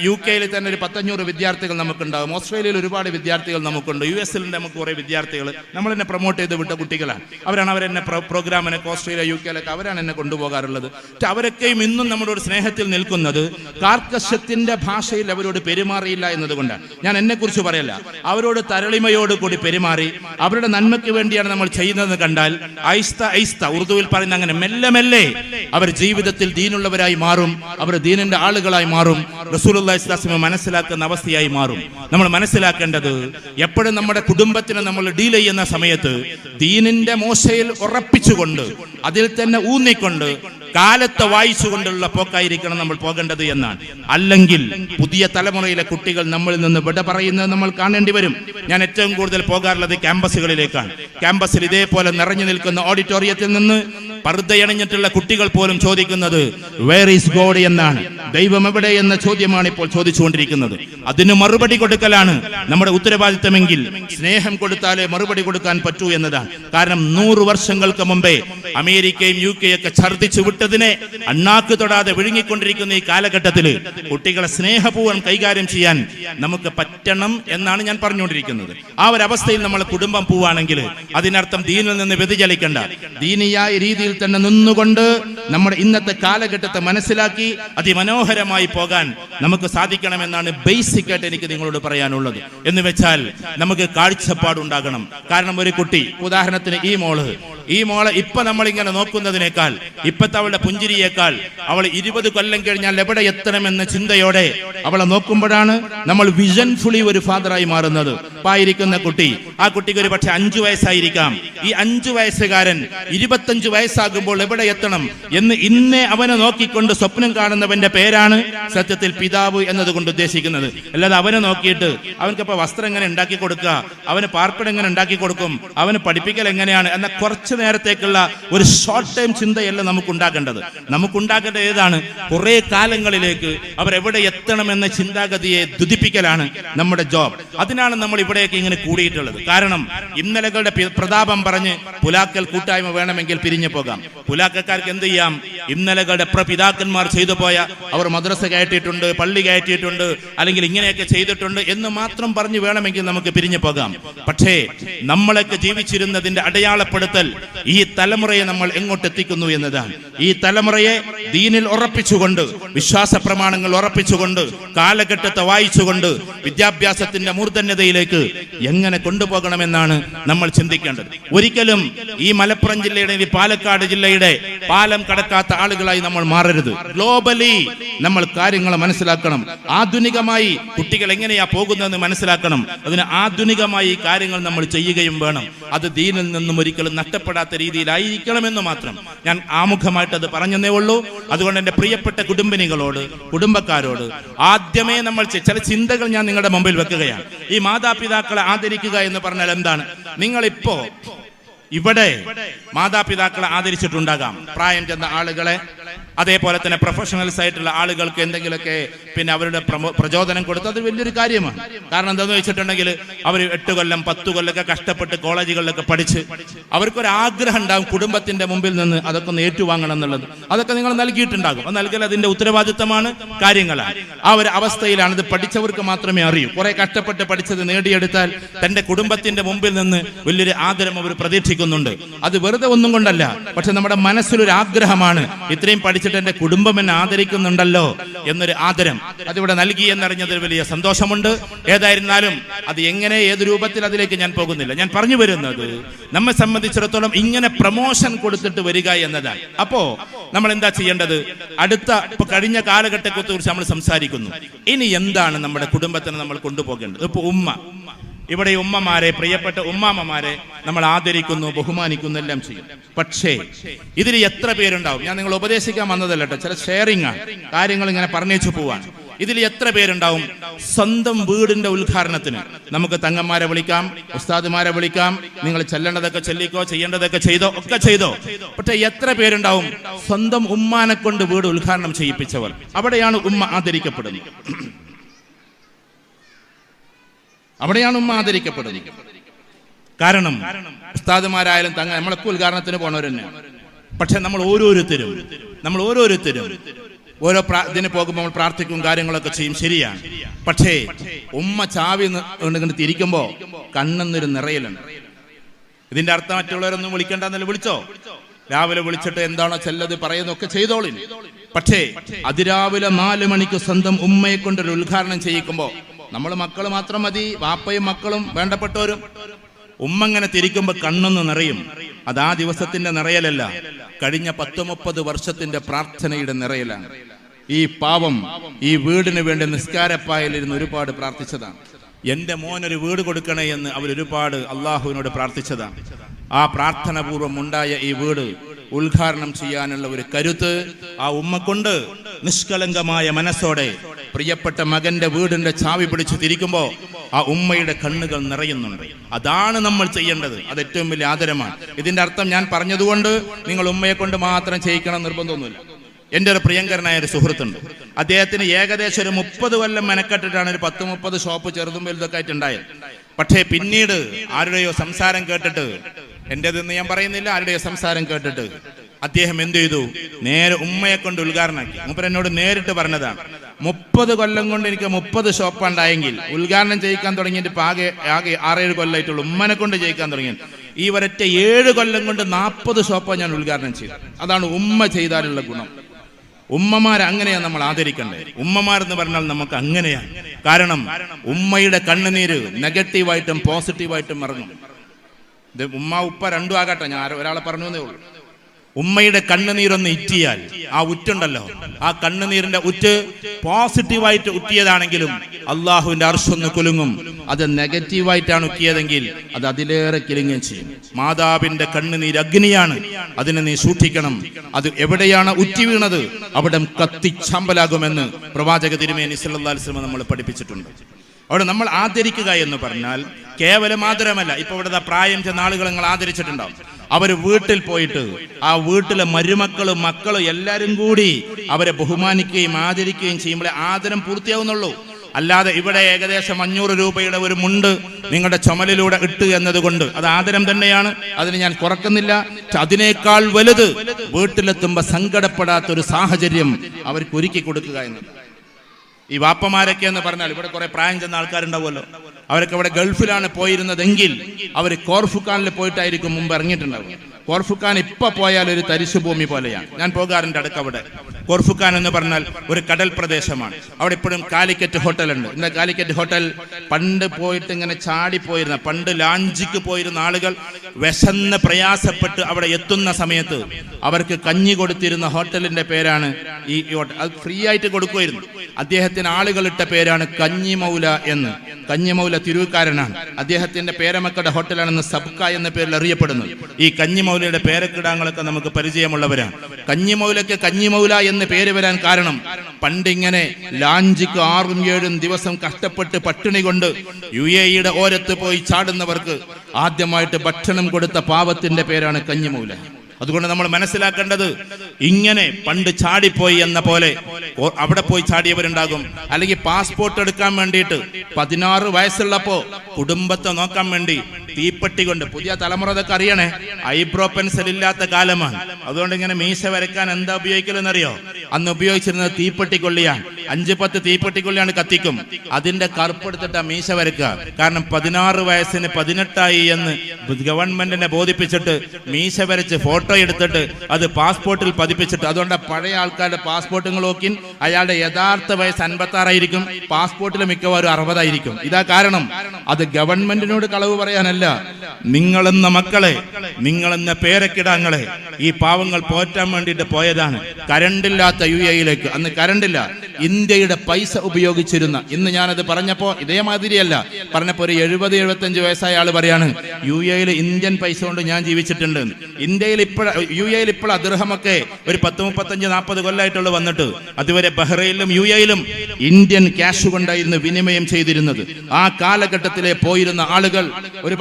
യു കെയിൽ തന്നെ ഒരു പത്തഞ്ഞൂറ് വിദ്യാർത്ഥികൾ നമുക്കുണ്ടാകും ഓസ്ട്രേലിയയിൽ ഒരുപാട് വിദ്യാർത്ഥികൾ നമുക്കുണ്ട്. യു എസിൽ നമുക്ക് കുറേ വിദ്യാർത്ഥികൾ. നമ്മൾ എന്നെ പ്രൊമോട്ട് ചെയ്ത് വിട്ട കുട്ടികളാണ്. അവരാണ് അവരെന്നെ പ്രോഗ്രാമിനൊക്കെ ഓസ്ട്രേലിയ യു കെയിലൊക്കെ അവരാണ് എന്നെ കൊണ്ടുപോകാറുള്ളത്. അവരൊക്കെയും ഇന്നും നമ്മുടെ ഒരു സ്നേഹത്തിൽ നിൽക്കുന്നത് കാർക്കശ്യത്തിന്റെ ഭാഷയിൽ അവരോട് പെരുമാറിയില്ല എന്നതുകൊണ്ടാണ്. ഞാൻ എന്നെ കുറിച്ച് പറയല്ല. അവരോട് തരളിമയോട് കൂടി പെരുമാറി അവരുടെ നന്മയ്ക്ക് വേണ്ടിയാണ് നമ്മൾ ചെയ്യുന്നതെന്ന് കണ്ടാൽ ഐസ്ത ഐസ്ത ഉറുദുവിൽ പറയുന്ന അങ്ങനെ മെല്ലെ മെല്ലെ അവർ ജീവിതത്തിൽ ദീനുള്ളവരായി മാറും അവർ ദീനിന്റെ ആളുകളായി മാറും അലൈഹി മനസ്സിലാക്കുന്ന അവസ്ഥയായി മാറും. നമ്മൾ മനസ്സിലാക്കേണ്ടത് എപ്പോഴും നമ്മുടെ കുടുംബത്തിനെ നമ്മൾ ഡീൽ ചെയ്യുന്ന സമയത്ത് ദീനിന്റെ മോശയിൽ ഉറപ്പിച്ചുകൊണ്ട് അതിൽ തന്നെ ഊന്നിക്കൊണ്ട് കാലത്തെ വായിച്ചുകൊണ്ടുള്ള പോക്കായിരിക്കണം നമ്മൾ പോകേണ്ടത് എന്നാണ്. അല്ലെങ്കിൽ പുതിയ തലമുറയിലെ കുട്ടികൾ നമ്മളിൽ നിന്ന് വിട പറയുന്നത് നമ്മൾ കാണേണ്ടി വരും. ഞാൻ ഏറ്റവും കൂടുതൽ പോകാറുള്ളത് ക്യാമ്പസുകളിലേക്കാണ്. ക്യാമ്പസിൽ ഇതേപോലെ നിറഞ്ഞു നിൽക്കുന്ന ഓഡിറ്റോറിയത്തിൽ നിന്ന് പർദ്ദയണിഞ്ഞിട്ടുള്ള കുട്ടികൾ പോലും ചോദിക്കുന്നത് വേർ ഈസ് ഗോഡ് എന്നാണ്. ദൈവം എവിടെ? എന്ന ചോദ്യമാണ് ഇപ്പോൾ ചോദിച്ചുകൊണ്ടിരിക്കുന്നത്. അതിന് മറുപടി കൊടുക്കലാണ് നമ്മുടെ ഉത്തരവാദിത്തമെങ്കിൽ സ്നേഹം കൊടുത്താലേ മറുപടി കൊടുക്കാൻ പറ്റൂ എന്നതാണ്. കാരണം നൂറ് വർഷങ്ങൾക്ക് മുമ്പേ അമേരിക്കയും യു കെ ഒക്കെ ഛർദ്ദിച്ചു വിട്ടതിനെ അണ്ണാക്ക് തൊടാതെ വിഴുങ്ങിക്കൊണ്ടിരിക്കുന്ന ഈ കാലഘട്ടത്തിൽ കുട്ടികളെ സ്നേഹപൂർവം കൈകാര്യം ചെയ്യാൻ നമുക്ക് പറ്റണം എന്നാണ് ഞാൻ പറഞ്ഞുകൊണ്ടിരിക്കുന്നത്. ആ ഒരു അവസ്ഥയിൽ നമ്മൾ കുടുംബം പോവാണെങ്കിൽ അതിനർത്ഥം ദീനിൽ നിന്ന് വ്യതിചലിക്കേണ്ട. ദീനിയായ രീതിയിൽ തന്നെ നിന്നുകൊണ്ട് നമ്മുടെ ഇന്നത്തെ കാലഘട്ടത്തെ മനസ്സിലാക്കി അതിമനോഹരമായി പോകാൻ നമുക്ക് സാധിക്കണമെന്നാണ് ബേസിക് ആയിട്ട് എനിക്ക് നിങ്ങളോട് പറയാനുള്ളത്. എന്ന് വെച്ചാൽ നമുക്ക് കാഴ്ചപ്പാടുണ്ടാകണം. കാരണം ഒരു കുട്ടി ഉദാഹരണത്തിന് ഈ മോൾ. ഈ മോളെ ഇപ്പൊ നമ്മൾ ഇങ്ങനെ നോക്കുന്നതിനേക്കാൾ ഇപ്പത്തെ അവളുടെ പുഞ്ചിരിയേക്കാൾ അവൾ ഇരുപത് കൊല്ലം കഴിഞ്ഞാൽ എവിടെ എത്തണമെന്ന ചിന്തയോടെ അവളെ നോക്കുമ്പോഴാണ് നമ്മൾ വിഷൻ ഫുളി ഒരു ഫാദറായി മാറുന്നത്. പായിരിക്കുന്ന കുട്ടി. ആ കുട്ടിക്ക് ഒരു പക്ഷെ അഞ്ചു വയസ്സായിരിക്കാം. ഈ അഞ്ചു വയസ്സുകാരൻ ഇരുപത്തഞ്ചു വയസ്സാകുമ്പോൾ എവിടെ എത്തണം എന്ന് ഇന്നേ അവനെ നോക്കിക്കൊണ്ട് സ്വപ്നം കാണുന്നവന്റെ പേരാണ് സത്യത്തിൽ പിതാവ് എന്നതുകൊണ്ട് ഉദ്ദേശിക്കുന്നത്. അല്ലാതെ അവനെ നോക്കിയിട്ട് അവൻക്കിപ്പോ വസ്ത്രം എങ്ങനെ ഉണ്ടാക്കി കൊടുക്കുക അവന് പാർപ്പിടം എങ്ങനെ ഉണ്ടാക്കി കൊടുക്കും അവന് പഠിപ്പിക്കൽ എങ്ങനെയാണ് എന്ന കുറച്ചു നേരത്തേക്കുള്ള ഒരു ഷോർട്ട് ടൈം ചിന്തയല്ല നമുക്ക് ഉണ്ടാക്കേണ്ടത് നമുക്ക് ഉണ്ടാക്കേണ്ടത് ഏതാണ്? കുറെ കാലങ്ങളിലേക്ക് എത്തണം എന്ന ചിന്താഗതിയെ ദുതിപ്പിക്കലാണ് നമ്മുടെ ജോബ് അതിനാണ് നമ്മൾ ഇവിടെയൊക്കെ ഇങ്ങനെ കൂടിയിട്ടുള്ളത്. കാരണം ഇന്നലകളുടെ പ്രതാപം പറഞ്ഞ് പുലാക്കൽ കൂട്ടായ്മ വേണമെങ്കിൽ പിരിഞ്ഞു പോകാം. പുലാക്കക്കാർക്ക് എന്ത് ചെയ്യാം? ഇന്നലകളുടെ പ്രപിതാക്കന്മാർ ചെയ്തു പോയ അവർ മദ്രസ കയറ്റിയിട്ടുണ്ട് പള്ളി കയറ്റിയിട്ടുണ്ട് അല്ലെങ്കിൽ ഇങ്ങനെയൊക്കെ ചെയ്തിട്ടുണ്ട് എന്ന് മാത്രം പറഞ്ഞു വേണമെങ്കിൽ നമുക്ക് പിരിഞ്ഞു പോകാം. പക്ഷേ നമ്മളൊക്കെ ജീവിച്ചിരുന്നതിന്റെ അടയാളപ്പെടുത്തൽ ഈ തലമുറയെ നമ്മൾ എങ്ങോട്ട് എത്തിക്കുന്നു എന്നതാണ്. ഈ തലമുറയെ ദീനിൽ ഉറപ്പിച്ചുകൊണ്ട് വിശ്വാസ പ്രമാണങ്ങൾ ഉറപ്പിച്ചുകൊണ്ട് കാലഘട്ടത്തെ വായിച്ചുകൊണ്ട് വിദ്യാഭ്യാസത്തിന്റെ മൂർധന്യതയിലേക്ക് എങ്ങനെ കൊണ്ടുപോകണമെന്നാണ് നമ്മൾ ചിന്തിക്കേണ്ടത്. ഒരിക്കലും ഈ മലപ്പുറം ജില്ലയുടെ ഈ പാലക്കാട് ജില്ലയുടെ പാലം കടക്കാത്ത ആളുകളായി നമ്മൾ മാറരുത്. ഗ്ലോബലി നമ്മൾ കാര്യങ്ങൾ മനസ്സിലാക്കണം. ആധുനികമായി കുട്ടികൾ എങ്ങനെയാ പോകുന്നതെന്ന് മനസ്സിലാക്കണം. അതിന് ആധുനികമായി കാര്യങ്ങൾ നമ്മൾ ചെയ്യുകയും വേണം. അത് ദീനിൽ നിന്നും ഒരിക്കലും നഷ്ടപ്പെടാത്ത രീതിയിലായിരിക്കണമെന്ന് മാത്രം. ഞാൻ ആമുഖമായിട്ട് അത് പറഞ്ഞതേ ഉള്ളൂ. അതുകൊണ്ട് എന്റെ പ്രിയപ്പെട്ട കുടുംബിനികളോട് കുടുംബക്കാരോട് ആദ്യമേ നമ്മൾ ചില ചിന്തകൾ ഞാൻ നിങ്ങളുടെ മുമ്പിൽ വെക്കുകയാണ്. ഈ മാതാപിതാക്കളെ ആദരിക്കുക എന്ന് പറഞ്ഞാൽ എന്താണ്? നിങ്ങളിപ്പോ ഇവിടെ മാതാപിതാക്കളെ ആദരിച്ചിട്ടുണ്ടാകാം. പ്രായം ചെന്ന ആളുകളെ അതേപോലെ തന്നെ പ്രൊഫഷണൽസ് ആയിട്ടുള്ള ആളുകൾക്ക് എന്തെങ്കിലുമൊക്കെ പിന്നെ അവരുടെ പ്രചോദനം കൊടുത്ത് അത് വലിയൊരു കാര്യമാണ്. കാരണം എന്താണെന്ന് വെച്ചിട്ടുണ്ടെങ്കിൽ അവർ എട്ട് കൊല്ലം പത്ത് കൊല്ലമൊക്കെ കഷ്ടപ്പെട്ട് കോളേജുകളിലൊക്കെ പഠിച്ച് അവർക്കൊരു ആഗ്രഹം ഉണ്ടാകും കുടുംബത്തിന്റെ മുമ്പിൽ നിന്ന് അതൊക്കെ ഒന്ന് ഏറ്റുവാങ്ങണം എന്നുള്ളത്. അതൊക്കെ നിങ്ങൾ നൽകിയിട്ടുണ്ടാകും. അത് നൽകൽ അതിന്റെ ഉത്തരവാദിത്തമാണ് കാര്യങ്ങളാണ്. ആ ഒരു അവസ്ഥയിലാണ് ഇത് പഠിച്ചവർക്ക് മാത്രമേ അറിയൂ. കുറെ കഷ്ടപ്പെട്ട് പഠിച്ചത് നേടിയെടുത്താൽ തന്റെ കുടുംബത്തിന്റെ മുമ്പിൽ നിന്ന് വലിയൊരു ആദരം അവർ പ്രതീക്ഷിക്കുന്നുണ്ട്. അത് വെറുതെ ഒന്നും കൊണ്ടല്ല പക്ഷെ നമ്മുടെ മനസ്സിലൊരു ആഗ്രഹമാണ്. ഇത്രയും പഠിച്ചിട്ട് എന്റെ കുടുംബം എന്നെ ആദരിക്കുന്നുണ്ടല്ലോ എന്നൊരു ആദരം. അതിവിടെ നൽകി എന്നറിഞ്ഞതിൽ വലിയ സന്തോഷമുണ്ട്. ഏതായിരുന്നാലും അത് എങ്ങനെ ഏത് രൂപത്തിൽ അതിലേക്ക് ഞാൻ പോകുന്നില്ല. ഞാൻ പറഞ്ഞു വരുന്നത് നമ്മെ സംബന്ധിച്ചിടത്തോളം ഇങ്ങനെ പ്രമോഷൻ കൊടുത്തിട്ട് വരിക എന്നതാണ്. അപ്പോ നമ്മൾ എന്താ ചെയ്യേണ്ടത്? അടുത്ത ഇപ്പൊ കഴിഞ്ഞ കാലഘട്ടത്തെ കുറിച്ച് നമ്മൾ സംസാരിക്കുന്നു. ഇനി എന്താണ് നമ്മുടെ കുടുംബത്തിന് നമ്മൾ കൊണ്ടുപോകേണ്ടത്? ഇപ്പൊ ഉമ്മ. ഇവിടെ ഉമ്മമാരെ പ്രിയപ്പെട്ട ഉമ്മാമ്മമാരെ നമ്മൾ ആദരിക്കുന്നു ബഹുമാനിക്കുന്നു എല്ലാം ചെയ്യും. പക്ഷേ ഇതിൽ എത്ര പേരുണ്ടാവും? ഞാൻ നിങ്ങൾ ഉപദേശിക്കാൻ വന്നതല്ല കേട്ടോ. ചില ഷെയറിംഗ് ആണ്. കാര്യങ്ങൾ ഇങ്ങനെ പറഞ്ഞേച്ചു പോവാൻ ഇതിൽ എത്ര പേരുണ്ടാവും? സ്വന്തം വീടിന്റെ ഉദ്ഘാടനത്തിന്. നമുക്ക് തങ്ങന്മാരെ വിളിക്കാം ഉസ്താദുമാരെ വിളിക്കാം. നിങ്ങൾ ചെല്ലേണ്ടതൊക്കെ ചെല്ലിക്കോ ചെയ്യേണ്ടതൊക്കെ ചെയ്തോ ഒക്കെ ചെയ്തോ. പക്ഷെ എത്ര പേരുണ്ടാവും? സ്വന്തം ഉമ്മാനെ കൊണ്ട് വീട് ഉദ്ഘാടനം ചെയ്യിപ്പിച്ചവർ. അവിടെയാണ് ഉമ്മ ആദരിക്കപ്പെടുന്നത്. അവിടെയാണ് ഉമ്മ ആദരിക്കപ്പെടുന്നത്. കാരണം ഉസ്താദുമാരായാലും തങ്ങൾ നമ്മളൊക്കെ ഉദ്ഘാടനത്തിന് പോണവർ തന്നെ. പക്ഷെ നമ്മൾ ഓരോരുത്തരും നമ്മൾ ഓരോരുത്തരും ഓരോ ഇതിന് പോകുമ്പോൾ നമ്മൾ പ്രാർത്ഥിക്കും കാര്യങ്ങളൊക്കെ ചെയ്യും ശരിയാണ്. പക്ഷേ ഉമ്മ ചാവി കൊണ്ട് തിരിക്കുമ്പോൾ തിരിക്കുമ്പോ കണ്ണെന്നൊരു നിറയലുണ്ട്. ഇതിന്റെ അർത്ഥം മറ്റുള്ളവരൊന്നും വിളിക്കണ്ടെന്നല്ല വിളിച്ചോ? രാവിലെ വിളിച്ചിട്ട് എന്താണോ ചെല്ലത് പറയുന്നൊക്കെ ചെയ്തോളി പക്ഷേ അതിരാവിലെ നാല് മണിക്ക് സ്വന്തം ഉമ്മയെ കൊണ്ടൊരു ഉദ്ഘാടനം ചെയ്യിക്കുമ്പോ നമ്മൾ മക്കൾ മാത്രം മതി വാപ്പയും മക്കളും വേണ്ടപ്പെട്ടവരും. ഉമ്മ ഇങ്ങനെ തിരിക്കുമ്പോൾ കണ്ണൊന്ന് നിറയും. അത് ആ ദിവസത്തിന്റെ നിറയലല്ല കഴിഞ്ഞ പത്ത് മുപ്പത് വർഷത്തിന്റെ പ്രാർത്ഥനയുടെ നിറയലാണ്. ഈ പാവം ഈ വീടിന് വേണ്ടി നിസ്കാരപ്പായലിരുന്ന് ഒരുപാട് പ്രാർത്ഥിച്ചതാണ്. എന്റെ മോനൊരു വീട് കൊടുക്കണേ എന്ന് അവർ ഒരുപാട് അള്ളാഹുവിനോട് പ്രാർത്ഥിച്ചതാണ്. ആ പ്രാർത്ഥന പൂർവം ഉണ്ടായ ഈ വീട് ഉദ്ഘാടനം ചെയ്യാനുള്ള ഒരു കരുത്ത് ആ ഉമ്മക്കൊണ്ട് നിഷ്കളങ്കമായ മനസ്സോടെ പ്രിയപ്പെട്ട മകന്റെ വീടിന്റെ ചാവി പിടിച്ച് തിരിക്കുമ്പോ ആ ഉമ്മയുടെ കണ്ണുകൾ നിറയുന്നുണ്ട്. അതാണ് നമ്മൾ ചെയ്യേണ്ടത്. അത് ഏറ്റവും വലിയ ആദരമാണ്. ഇതിന്റെ അർത്ഥം ഞാൻ പറഞ്ഞതുകൊണ്ട് നിങ്ങൾ ഉമ്മയെ കൊണ്ട് മാത്രം ചെയ്യിക്കണം നിർബന്ധമൊന്നുമില്ല. എന്റെ ഒരു പ്രിയങ്കരനായ ഒരു സുഹൃത്തുണ്ട്. അദ്ദേഹത്തിന് ഏകദേശം ഒരു മുപ്പത് കൊല്ലം മെനക്കെട്ടിട്ടാണ് ഒരു പത്ത് മുപ്പത് ഷോപ്പ് ചെറുതും വലുതൊക്കെ ആയിട്ട് ഉണ്ടായത്. പക്ഷേ പിന്നീട് ആരുടെയോ സംസാരം കേട്ടിട്ട് എന്റെതെന്ന് ഞാൻ പറയുന്നില്ല ആരുടെയോ സംസാരം കേട്ടിട്ട് അദ്ദേഹം എന്ത് ചെയ്തു? നേരെ ഉമ്മയെ കൊണ്ട് ഉദ്ഘാടനമാക്കി മൂപ്പർ എന്നോട് നേരിട്ട് പറഞ്ഞതാണ്. മുപ്പത് കൊല്ലം കൊണ്ട് എനിക്ക് മുപ്പത് ഷോപ്പ് ഉണ്ടായെങ്കിൽ ഉദ്ഘാടനം ചെയ്യിക്കാൻ തുടങ്ങിയിട്ട് ആകെ ആകെ ആറേഴ് കൊല്ലമായിട്ടുള്ളൂ ഉമ്മനെ കൊണ്ട് ചെയ്യിക്കാൻ തുടങ്ങി ഈ ഒരൊറ്റ ഏഴ് കൊല്ലം കൊണ്ട് നാൽപ്പത് ഷോപ്പ് ഞാൻ ഉദ്ഘാടനം ചെയ്തു അതാണ് ഉമ്മ ചെയ്താലുള്ള ഗുണം. ഉമ്മമാർ അങ്ങനെയാണ് നമ്മൾ ആദരിക്കേണ്ടത്. ഉമ്മമാരെന്ന് പറഞ്ഞാൽ നമുക്ക് അങ്ങനെയാണ്. കാരണം ഉമ്മയുടെ കണ്ണുനീര് നെഗറ്റീവായിട്ടും പോസിറ്റീവായിട്ടും ഇറങ്ങും. ഇത് ഉമ്മ ഉപ്പ രണ്ടും ആകട്ടെ. ഞാൻ ഒരാളെ പറഞ്ഞു എന്നേ ഉള്ളൂ. ഉമ്മയുടെ കണ്ണുനീരൊന്ന് ഇറ്റിയാൽ ആ ഉറ്റുണ്ടല്ലോ. ആ കണ്ണുനീരിന്റെ ഉറ്റ് പോസിറ്റീവായിട്ട് ഉറ്റിയതാണെങ്കിലും അള്ളാഹുവിന്റെ അർഷൊന്ന് കുലുങ്ങും. അത് നെഗറ്റീവായിട്ടാണ് ഉറ്റിയതെങ്കിൽ അത് അതിലേറെ കിലുങ്ങുകയും ചെയ്യും. മാതാവിന്റെ കണ്ണുനീര് അഗ്നിയാണ്. അതിനെ നീ സൂക്ഷിക്കണം. അത് എവിടെയാണ് ഉറ്റി വീണത്? അവിടെ കത്തിച്ചമ്പലാകുമെന്ന് പ്രവാചക തിരുമേനി വസല്ലം നമ്മൾ പഠിപ്പിച്ചിട്ടുണ്ട്. അവിടെ നമ്മൾ ആദരിക്കുക എന്ന് പറഞ്ഞാൽ കേവലം ആദരമല്ല. ഇപ്പൊ ഇവിടുത്തെ പ്രായം ചെന്ന ആളുകൾ നിങ്ങൾ ആദരിച്ചിട്ടുണ്ടാവും. അവർ വീട്ടിൽ പോയിട്ട് ആ വീട്ടിലെ മരുമക്കളും മക്കളും എല്ലാവരും കൂടി അവരെ ബഹുമാനിക്കുകയും ആദരിക്കുകയും ചെയ്യുമ്പോൾ ആദരം പൂർത്തിയാവുന്നുള്ളൂ. അല്ലാതെ ഇവിടെ ഏകദേശം അഞ്ഞൂറ് രൂപയുടെ ഒരു മുണ്ട് നിങ്ങളുടെ ചുമലിലൂടെ ഇട്ട് എന്നതുകൊണ്ട് അത് ആദരം തന്നെയാണ്. അതിന് ഞാൻ കുറക്കുന്നില്ല. അതിനേക്കാൾ വലുത് വീട്ടിലെത്തുമ്പോൾ സങ്കടപ്പെടാത്ത ഒരു സാഹചര്യം അവർക്ക് ഒരുക്കി കൊടുക്കുക എന്നത് ഈ വാപ്പമാരൊക്കെ എന്ന് പറഞ്ഞാൽ ഇവിടെ കുറെ പ്രായം ചെന്ന ആൾക്കാരുണ്ടാവുമല്ലോ. അവരൊക്കെ അവിടെ ഗൾഫിലാണ് പോയിരുന്നതെങ്കിൽ അവർ കോർഫുഖാനിൽ പോയിട്ടായിരിക്കും മുമ്പ് ഇറങ്ങിയിട്ടുണ്ടാവും കോർഫുഖാൻ ഇപ്പൊ പോയാൽ ഒരു തരിശുഭൂമി പോലെയാണ്. ഞാൻ പോകാറുണ്ട് അടുക്ക കോർഫുഖാൻ എന്ന് പറഞ്ഞാൽ ഒരു കടൽ പ്രദേശമാണ്. അവിടെ ഇപ്പോഴും കാലിക്കറ്റ് ഹോട്ടൽ ഉണ്ട് ഇന്ന് കാലിക്കറ്റ് ഹോട്ടൽ പണ്ട് പോയിട്ട് ഇങ്ങനെ ചാടി പോയിരുന്ന പണ്ട് ലാഞ്ചിക്ക് പോയിരുന്ന ആളുകൾ വിശന്ന് പ്രയാസപ്പെട്ട് അവിടെ എത്തുന്ന സമയത്ത് അവർക്ക് കഞ്ഞി കൊടുത്തിരുന്ന ഹോട്ടലിന്റെ പേരാണ് ഈ ഈ ഹോട്ടൽ. അത് ഫ്രീ ആയിട്ട് കൊടുക്കുമായിരുന്നു. അദ്ദേഹത്തിന് ആളുകളിട്ട പേരാണ് കഞ്ഞിമൗല എന്ന്. കഞ്ഞിമൗല തിരുവുക്കാരനാണ് അദ്ദേഹത്തിന്റെ പേരമക്കളുടെ ഹോട്ടലാണെന്ന് സബ്ക എന്ന പേരിൽ അറിയപ്പെടുന്നത് ഈ കഞ്ഞിമൗലയുടെ പേരക്കിടാങ്ങളൊക്കെ നമുക്ക് പരിചയമുള്ളവരാണ്. കഞ്ഞിമൗലയ്ക്ക് കഞ്ഞിമൗല എന്ന് പേര് വരാൻ കാരണം പണ്ടിങ്ങനെ ലാഞ്ചിക്ക് ആറും ഏഴും ദിവസം കഷ്ടപ്പെട്ട് പട്ടിണി കൊണ്ട് യു എ ഇയുടെ ഓരത്ത് പോയി ചാടുന്നവർക്ക് ആദ്യമായിട്ട് ഭക്ഷണം കൊടുത്ത പാവത്തിന്റെ പേരാണ് കഞ്ഞിമൗല. അതുകൊണ്ട് നമ്മൾ മനസ്സിലാക്കേണ്ടത് ഇങ്ങനെ പണ്ട് ചാടിപ്പോയി എന്ന പോലെ അവിടെ പോയി ചാടിയവരുണ്ടാകും. അല്ലെങ്കിൽ പാസ്പോർട്ട് എടുക്കാൻ വേണ്ടിയിട്ട് പതിനാറ് വയസ്സുള്ളപ്പോ കുടുംബത്തെ നോക്കാൻ വേണ്ടി തീപ്പെട്ടി കൊണ്ട്. പുതിയ തലമുറ അതൊക്കെ അറിയണേ. ഐബ്രോ പെൻസിൽ ഇല്ലാത്ത കാലമാണ്. അതുകൊണ്ട് ഇങ്ങനെ മീശ വരയ്ക്കാൻ എന്താ ഉപയോഗിക്കലെന്നറിയോ? അന്ന് ഉപയോഗിച്ചിരുന്നത് തീപ്പെട്ടി കൊള്ളിയാണ്. അഞ്ച് പത്ത് തീപ്പെട്ടി കൊള്ളിയാണ് കത്തിക്കും. അതിന്റെ കറുപ്പെടുത്തിട്ട് മീശ വരയ്ക്കുക. കാരണം പതിനാറ് വയസ്സിന് പതിനെട്ടായി എന്ന് ഗവൺമെന്റിനെ ബോധിപ്പിച്ചിട്ട് മീശ വരച്ച് ഫോട്ടോ എടുത്തിട്ട് അത് പാസ്പോർട്ടിൽ പതിപ്പിച്ചിട്ട് അതുകൊണ്ട് പഴയ ആൾക്കാരുടെ പാസ്പോർട്ടുകൾ നോക്കി അയാളുടെ യഥാർത്ഥ വയസ്സ് അൻപത്തി ആറായിരിക്കും പാസ്പോർട്ടിൽ മിക്കവാറും അറുപതായിരിക്കും. ഇതാ കാരണം. അത് ഗവൺമെന്റിനോട് കളവ് പറയാനല്ല. നിങ്ങളെന്ന മക്കളെ നിങ്ങളെന്ന പേരക്കിടാങ്ങളെ ഈ പാവങ്ങൾ പോറ്റാൻ വേണ്ടിയിട്ട് പോയതാണ്. കരണ്ടില്ലാത്ത യു എയിലേക്ക് അന്ന് കരണ്ടില്ല. ഇന്ത്യയുടെ പൈസ ഉപയോഗിച്ചിരുന്ന. ഇന്ന് ഞാനത് പറഞ്ഞപ്പോ ഇതേമാതിരിയല്ല. പറഞ്ഞപ്പോ ഒരു എഴുപത് എഴുപത്തഞ്ച് വയസ്സായ ആൾ പറയാണ് യു എയിൽ ഇന്ത്യൻ പൈസ കൊണ്ട് ഞാൻ ജീവിച്ചിട്ടുണ്ട്. ഇന്ത്യയിൽ ഇപ്പോൾ യു എയിൽ ഇപ്പോൾ അദ്ദേഹമൊക്കെ ഒരു പത്ത് മുപ്പത്തഞ്ച് നാൽപ്പത് കൊല്ലായിട്ടുള്ള വന്നിട്ട്. അതുവരെ ബഹ്റൈനിലും യു എയിലും ഇന്ത്യൻ ക്യാഷ് കൊണ്ടായിരുന്നു വിനിമയം ചെയ്തിരുന്നത്. ആ കാലഘട്ടത്തിലെ പോയിരുന്ന ആളുകൾ ഒരു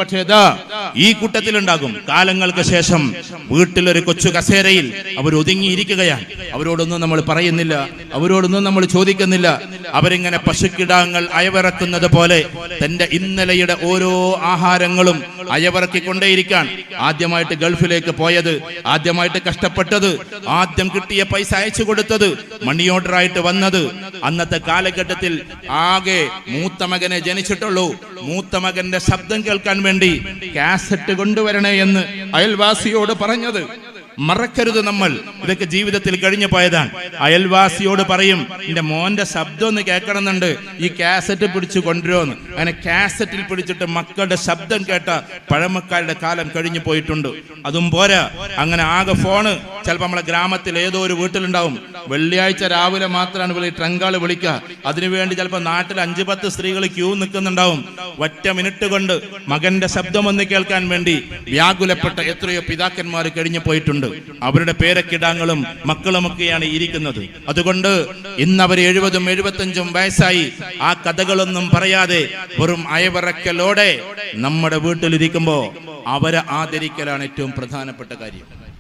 ഈ കൂട്ടത്തിലുണ്ടാകും. കാലങ്ങൾക്ക് ശേഷം വീട്ടിലൊരു കൊച്ചു കസേരയിൽ അവർ ഒതുങ്ങിയിരിക്കുകയാണ്. അവരോടൊന്നും നമ്മൾ പറയുന്നില്ല. അവരോടൊന്നും നമ്മൾ ചോദിക്കുന്നില്ല. അവരിങ്ങനെ പശുക്കിടാങ്ങൾ അയവിറക്കുന്നത് പോലെ തന്റെ ഇന്നലെയുടെ ഓരോ ആഹാരങ്ങളും അയവിറക്കിക്കൊണ്ടേയിരിക്കാൻ. ആദ്യമായിട്ട് ഗൾഫിലേക്ക് പോയത് ആദ്യമായിട്ട് കഷ്ടപ്പെട്ടത് ആദ്യം കിട്ടിയ പൈസ അയച്ചു കൊടുത്തത് മണി ഓർഡർ ആയിട്ട് വന്നത്. അന്നത്തെ കാലഘട്ടത്തിൽ ആകെ മൂത്ത മകനെ ജനിച്ചിട്ടുള്ളൂ. മൂത്ത മകന്റെ ശബ്ദം കേൾക്കാൻ വേണ്ടി കാസറ്റ് കൊണ്ടുവരണേ എന്ന് അയൽവാസിയോട് പറഞ്ഞത്. മറക്കരുത് നമ്മൾ. ഇതൊക്കെ ജീവിതത്തിൽ കഴിഞ്ഞു പോയതാണ്. അയൽവാസിയോട് പറയും എന്റെ മോന്റെ ശബ്ദം ഒന്ന് കേൾക്കണമെന്നുണ്ട്. ഈ കാസറ്റ് പിടിച്ചു കൊണ്ടുവരുമെന്ന്. അങ്ങനെ കാസറ്റിൽ പിടിച്ചിട്ട് മക്കളുടെ ശബ്ദം കേട്ട പഴമക്കാരുടെ കാലം കഴിഞ്ഞു പോയിട്ടുണ്ട്. അതും പോരാ. അങ്ങനെ ആകെ ഫോണ്. ചിലപ്പോൾ നമ്മളെ ഗ്രാമത്തിൽ ഏതോ ഒരു വീട്ടിലുണ്ടാവും. വെള്ളിയാഴ്ച രാവിലെ മാത്രമാണ് വിളി ട്രങ്കാൾ വിളിക്കുക. അതിനുവേണ്ടി ചിലപ്പോൾ നാട്ടിൽ അഞ്ച് പത്ത് സ്ത്രീകൾ ക്യൂ നിൽക്കുന്നുണ്ടാവും. ഒറ്റ മിനിറ്റ് കൊണ്ട് മകന്റെ ശബ്ദം ഒന്ന് കേൾക്കാൻ വേണ്ടി വ്യാകുലപ്പെട്ട എത്രയോ പിതാക്കന്മാർ കഴിഞ്ഞു പോയിട്ടുണ്ട്. അവരുടെ പേരക്കിടാങ്ങളും മക്കളുമൊക്കെയാണ് ഇരിക്കുന്നത്. അതുകൊണ്ട് ഇന്ന് അവർ എഴുപതും എഴുപത്തഞ്ചും വയസ്സായി. ആ കഥകളൊന്നും പറയാതെ വെറും അയവിറക്കലോടെ നമ്മുടെ വീട്ടിലിരിക്കുമ്പോ അവരെ ആദരിക്കലാണ് ഏറ്റവും പ്രധാനപ്പെട്ട കാര്യം.